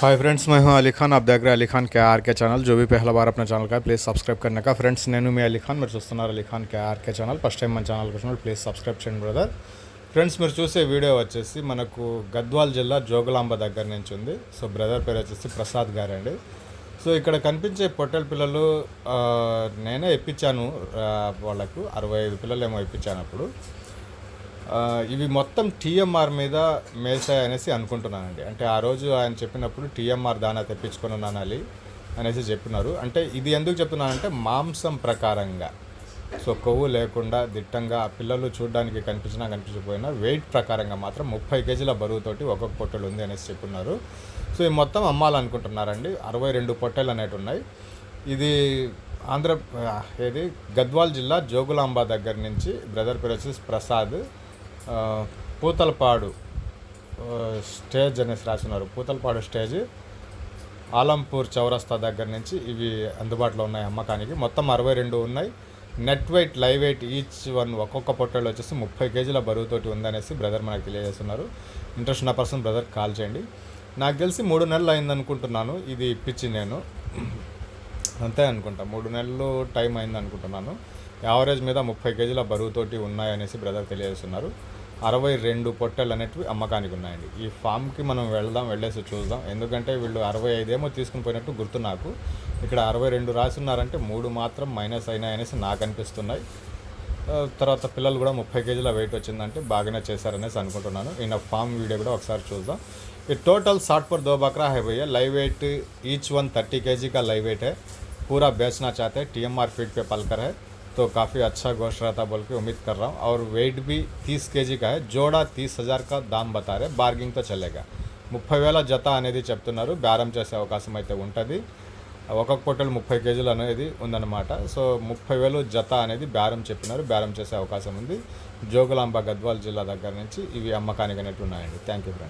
Hi friends मैं हूं अली खान आप देख रहे हैं अली खान के आर के चैनल जो भी पहला बार अपना ఛానల్ का ప్లీజ్ సబ్స్క్రైబ్ करने का ఫ్రెండ్స్ నేను మీ అలీ ఖాన్ మీరు చూస్తున్నారు Ali Khan K RK channel first time మన ఛానల్కి వచ్చినప్పుడు ప్లీజ్ సబ్స్క్రైబ్ చేయండి బ్రదర్ ఫ్రెండ్స్ మీరు చూసే వీడియో వచ్చేసి మనకు గద్వాల్ జిల్లా జోగులాంబ దగ్గర నుంచి ఉంది సో బ్రదర్ పేరు వచ్చేసి ప్రసాద్ గారండి సో ఇక్కడ కనిపించే పొట్టెల పిల్లలు ఆ, నేనే ఇప్పించాను ఆ, వాళ్ళకు అరవై ఐదు పిల్లలు ఏమో ఇప్పించాను అప్పుడు ఆ, ఇవి మొత్తం టీఎంఆర్ మీద మేల్చాయి అనేసి అనుకుంటున్నానండి. అంటే ఆ రోజు ఆయన చెప్పినప్పుడు టీఎంఆర్ దానా తెప్పించుకొని ఉన్నాను అనేసి చెప్పినారు. అంటే ఇది ఎందుకు చెప్తున్నానంటే మాంసం ప్రకారంగా. సో కొవ్వు లేకుండా దిట్టంగా ఆ పిల్లలు చూడడానికి కనిపించినా కనిపించకపోయినా వెయిట్ ప్రకారంగా మాత్రం ముప్పై కేజీల బరువుతోటి ఒక్కొక్క పొట్టెలు ఉంది అనేసి చెప్పున్నారు సో ఈ మొత్తం అమ్మాలనుకుంటున్నారండి. అరవై రెండు పొట్టెలు అనేవి ఉన్నాయి. ఇది ఆంధ్ర ఏది? గద్వాల్ జిల్లా జోగులాంబ దగ్గర నుంచి బ్రదర్ పేరు వచ్చేసి ప్రసాద్. పూతలపాడు స్టేజ్ అనేసి రాసినారు. పూతలపాడు స్టేజ్ ఆలంపూర్ చౌరస్తా దగ్గర నుంచి ఇవి అందుబాటులో ఉన్నాయి అమ్మకానికి. మొత్తం అరవై రెండు ఉన్నాయి. Net weight live weight each one ఒక్కొక్క పొట్టలో వచ్చేసి ముప్పై కేజీల బరువుతోటి ఉందనేసి బ్రదర్ మనకు తెలియజేస్తున్నారు. ఇంట్రెస్ట్ ఉన్న పర్సన్ బ్రదర్ కాల్ చేయండి. నాకు తెలిసి మూడు నెలలు అయిందనుకుంటున్నాను. ఇది ఇప్పించి నేను. అంతే అనుకుంటా. మూడు నెలలు టైం అయింది అనుకుంటున్నాను. యావరేజ్ మీద ముప్పై కేజీల బరువుతోటి ఉన్నాయనేసి బ్రదర్ తెలియజేస్తున్నారు. అరవై రెండు పొట్టెలు అనేటివి అమ్మకానికి ఉన్నాయండి. ఈ ఫామ్కి మనం వెళ్దాం వెళ్ళేసి చూద్దాం. ఎందుకంటే వీళ్ళు అరవై ఐదేమో తీసుకుని పోయినట్టు గుర్తు నాకు. ఇక్కడ అరవై రెండు రాసున్నారంటే మూడు మాత్రం మైనస్ అయినాయనేసి నాకు అనిపిస్తున్నాయి. తర్వాత పిల్లలు కూడా ముప్పై కేజీల వెయిట్ వచ్చిందంటే బాగానే చేశారనేసి అనుకుంటున్నాను. ఈయన ఫామ్ వీడియో కూడా ఒకసారి చూద్దాం. ఈ టోటల్ సాట్ పర్ దోబాక్రా Bakra live weight each one thirty కేజీకి ఆ లైవ్ వెయిటే पूरा बेचना चाहते हैं टी एम आर फीड पे पलकर है तो काफ़ी अच्छा गोश्त रहता बोल के उम्मीद कर रहा हूँ और वेट भी तीस के जी का है जोड़ा तीस हज़ार का दाम बता रहे बार्गिंग तो चलेगा ముప్పై వేల జత అనేది చెప్తున్నారు బేరం చేసే అవకాశం అయితే ఉంటుంది ఒక్కొక్క పొట్టలు ముప్పై కేజీలు అనేది ఉందన్నమాట సో ముప్పై వేలు జత అనేది బేరం చెప్పినారు బేరం చేసే అవకాశం ఉంది జోగులాంబ గద్వాల్ జిల్లా దగ్గర నుంచి ఇవి అమ్మకానికి అనేవి ఉన్నాయండి థ్యాంక్ యూ ఫ్రెండ్